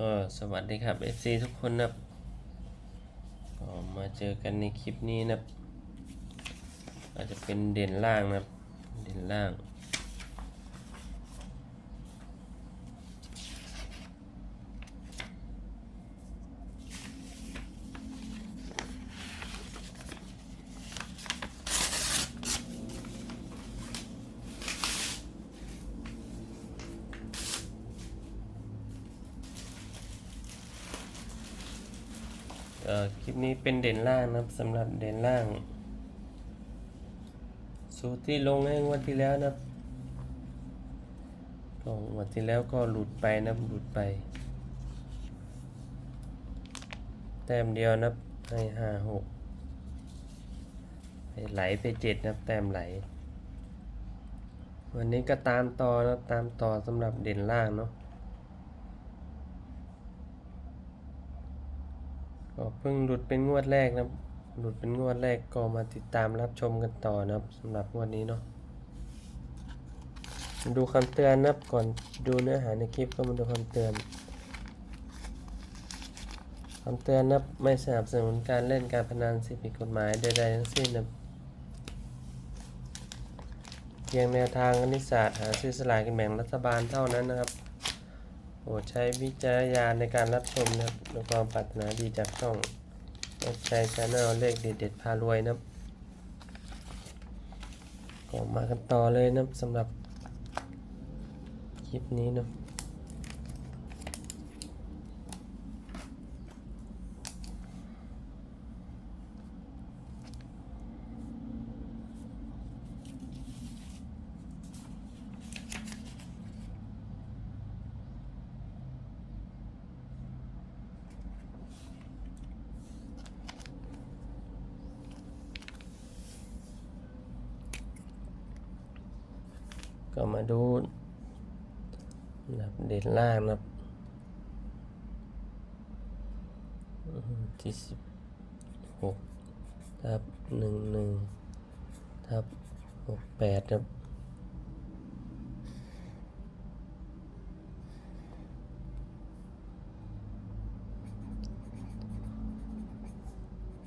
ก็สวัสดีครับ FC ทุกคนนะครับก็มาเจอกันในคลิปนี้นะครับอาจจะเป็นเด่นล่างนะเด่นล่าง คลิปนี้เป็นเด่นล่างนะครับสำหรับเด่นล่าง สูตรที่ลงให้งวันที่แล้วนะครับก็งวันที่แล้วก็หลุดไปนะหลุดไป แต้มเดียวนับให้ห้าหกให้ไหลไปเจ็ดนะแต้มไหล วันนี้ก็ตามต่อนะตามต่อสำหรับเด่นล่างเนาะ ก็เพิ่งหลุดเป็นงวดแรกนะครับ หลุดเป็นงวดแรกก็มาติดตามรับชมกันต่อนะครับสำหรับงวดนี้เนาะดูคำเตือนนะครับก่อนดูเนื้อหาในคลิปก็มาดูคำเตือนคำเตือนนะครับไม่สนับสนุนการเล่นการพนันสิ่งผิดกฎหมายใดๆทั้งสิ้นนะครับเพียงแนวทางคณิตศาสตร์หาซื้อสลากกินแบ่งรัฐบาลเท่านั้นนะครับ โปรดใช้วิจารณญาณในการรับชมนะครับความปรารถนาดีจากช่องอดใช้ชาแนลเลขเด็ดๆพารวยนะครับก็มากันต่อเลยนะครับสำหรับคลิปนี้นะ ดูนะครับเด่นล่างนะครับที่สิบหกทับหนึ่งหนึ่งทับหกแปดครับ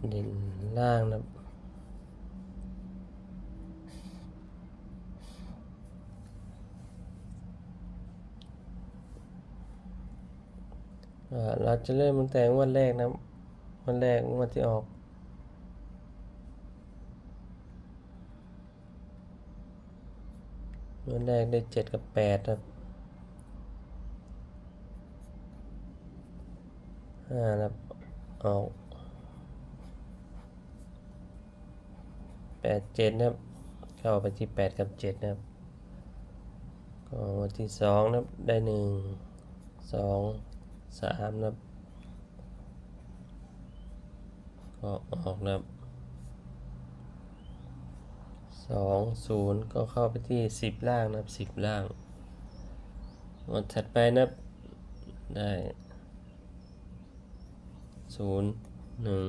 เด่นล่างนะครับ เราจะเริ่มตั้งแต่งวันแรกนะครับวันแรกวันที่ออกวันแรกได้เจ็ดกับแปดครับห้าครับออกแปดเจ็ดนะครับ เข้าไปที่แปดกับเจ็ดนะครับก็วันที่สองนะครับได้หนึ่งสอง สามนะครับก็ออกนะครับสองศูนย์ก็เข้าไปที่สิบล่างนะครับสิบล่างวันถัดไปนะครับได้ศูนย์หนึ่ง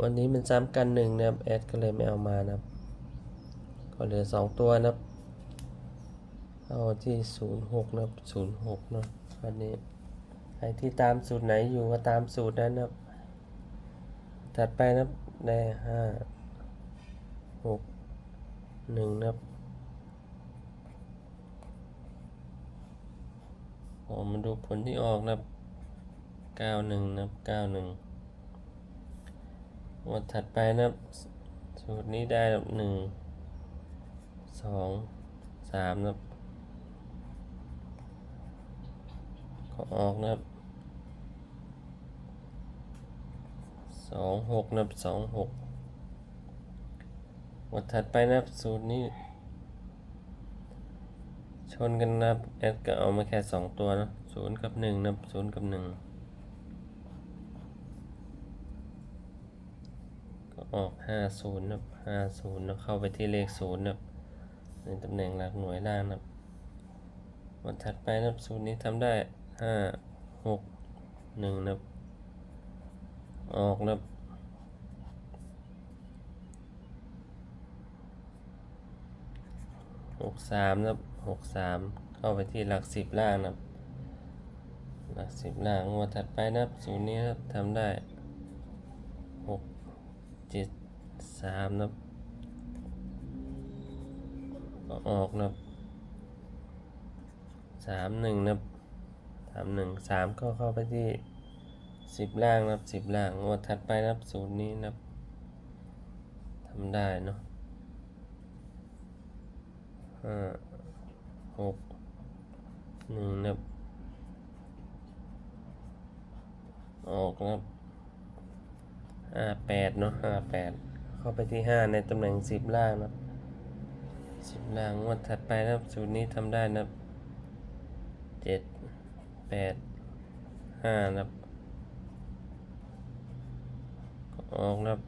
วันนี้มันซ้ำกันหนึ่งนะครับแอดก็เลยไม่เอามานะครับ ก็เหลือสองตัวนะครับ เอาที่ศูนย์หกนะศูนย์หกเนาะวันนี้ใครที่ตามสูตรไหนอยู่ก็ตามสูตรนั้นนะครับถัดไปนะได้ห้าหกหนึ่งนะครับผมมาดูผลที่ออกนะเก้าหนึ่งนะเก้าหนึ่งวันถัดไปนะสูตรนี้ได้หนึ่งสองสามนะครับ ก็ ออกนะครับสองหกนะครับสองหกวันถัดไปนะครับสูตรนี้ ชนกันนะครับแอดก็เอามาแค่สองตัวนะศูนย์กับหนึ่งนะครับศูนย์กับหนึ่งก็ออกห้าศูนย์นะครับห้าศูนย์แล้วเข้าไปที่เลขศูนย์นะครับในตำแหน่งหลักหน่วยล่างนะครับวันถัดไปนะครับสูตรนี้ทำได้ ห้าหกหนึ่งนะครับ ออกนะครับหกสามนะครับหกสามเข้าไปที่หลักสิบล่างนะครับ หลักสิบล่างงวดถัดไปนะครับศูนี้นะครับทำได้หกเจ็ดสามนะครับก็ออกนะครับสามหนึ่งนะครับามหนึ่งสามก็เข้าไปที่สิบล่างนะครับสิบล่างงวดถัดไปนะครับศูนย์นี้นะครับทำได้เนาะห้าหกหนึ่งนะครับออกนะครับห้าแปดเนาะห้าแปดเข้าไปที่ห้าในตำแหน่งสิบล่างนะครับสิบล่างงวดถัดไปนะครับสูตรนี้ทำได้นะครับเจ็ด แปดห้านะครับออกนะครับ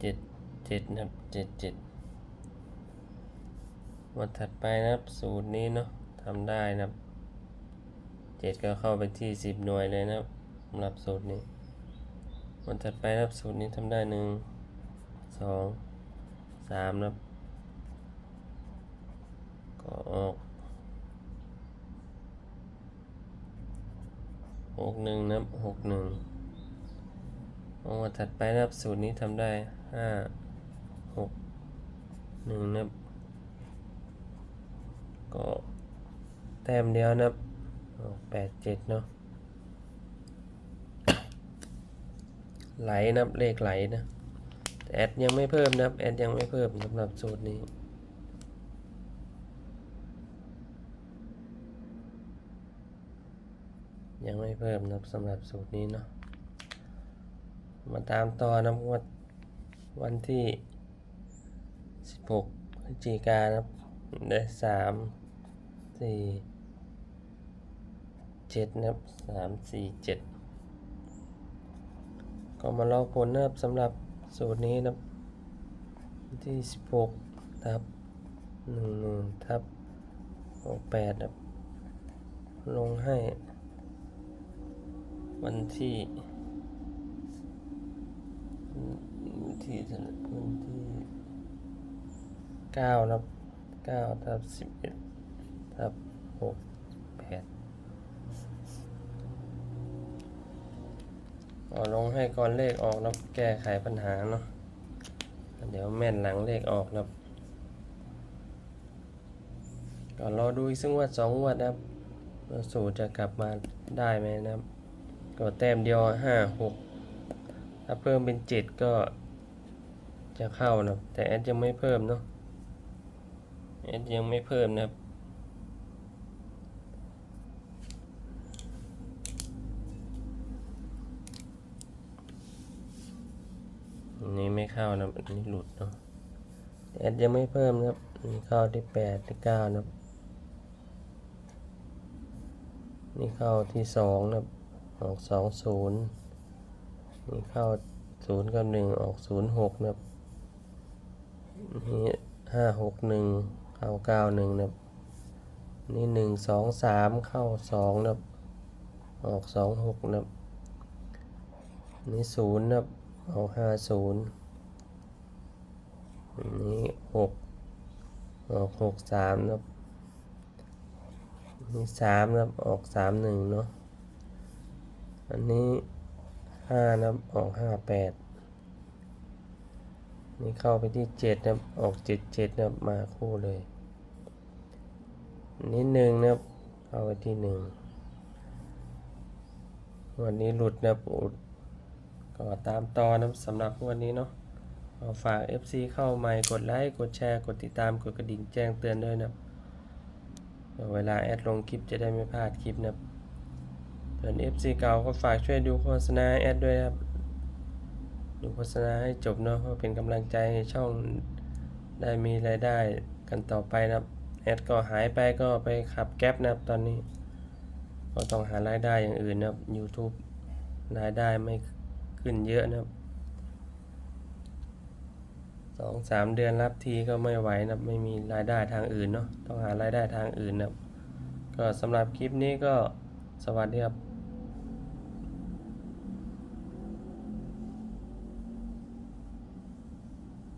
เจ็ดเจ็ดนะครับเจ็ดเจ็ดวันถัดไปนะครับสูตรนี้เนาะทำได้นะครับเจ็ดก็เข้าไปที่สิบหน่วยเลยนะครับสำหรับสูตรนี้วันถัดไปนะครับสูตรนี้ทำได้หนึ่งสองสามนะครับ ออกหกหนึ่งนับหกหนึ่งวันถัดไปนับสูตรนี้ทำได้ห้าหกหนึ่งนับ ก็แต้มเดียวนะครับแปดเจ็ดเนาะไหลนับเลขไหลนะแอดยังไม่เพิ่มนับแอดยังไม่เพิ่มสำหรับสูตรนี้ ยังไม่เพิ่มนะครับสำหรับสูตรนี้เนาะมาตามต่อนะครับวันวันที่ 16พฤศจิกายนครับได้สามสี่เจ็ดนะครับสามสี่เจ็ดก็มารอผลนะครับสำหรับสูตรนี้นะครับที่สิบหกทับหนึ่งหนึ่งทับหกแปดครับลงให้ วันที่ วันที่เท่าไหร่วันที่เก้านะเก้าทับสิบเอ็ดทับหกแปดเอลงให้ก่อนเลขออกแล้วแก้ไขปัญหาเนาะเดี๋ยวแม่นหลังเลขออกแล้วก็รอดูอีกซึ่งวัดสองวัดนะครับสูตรจะกลับมาได้ไหมนะครับ ก็แต้มเดียวห้าหกถ้าเพิ่มเป็นเจ็ดก็จะเข้านะแต่แอดยังไม่เพิ่มเนาะเอสยังไม่เพิ่มนะครับนี้ไม่เข้านะอันนี้หลุดเนาะเอสยังไม่เพิ่มนะครับนนี้เข้าที่แปดที่เก้านะครับ นี่เข้าที่สองนะครับ ออกสองศูนย์นี่เข้าศูนย์กับหนึ่งออกศูนย์หกนะครับนี่ห้าหกหนึ่งเข้าเก้าหนึ่งนะครับนี่หนึ่งสองสามเข้าสองนะครับออกสองหกนะครับนี่ศูนย์นะครับออกห้าศูนย์นี่หกออกหกสามนะครับนี่สามนะครับออกสามหนึ่งเนาะ อันนี้ห้านะครับออกห้าแปดนี่เข้าไปที่เจ็ดนะครับออกเจ็ดเจ็ดนะครับมาคู่เลยนี่หนึ่งนะครับเข้าไปที่หนึ่งวันนี้หลุดนะครับอุดก็ตามต่อนะสำหรับวันนี้เนาะเอาฝาก FC เข้าใหม่กดไลค์กดแชร์กดติดตามกดกระดิ่งแจ้งเตือนด้วยนะเวลาแอดลงคลิปจะได้ไม่พลาดคลิปนะครับ ส่วน FC เก่าก็ฝากช่วยดูโฆษณาแอดด้วยครับ ดูโฆษณาให้จบเนาะเพื่อเป็นกำลังใจให้ช่องได้มีรายได้กันต่อไปนะครับแอดก็หายไปก็ไปขับแก๊ปนะครับตอนนี้ ก็ต้องหารายได้อย่างอื่นนะครับ YouTube รายได้ไม่ขึ้นเยอะนะครับสองสามเดือนรับทีก็ไม่ไหวนะครับไม่มีรายได้ทางอื่นเนาะต้องหารายได้ทางอื่นนะครับก็สำหรับคลิปนี้ก็สวัสดีครับ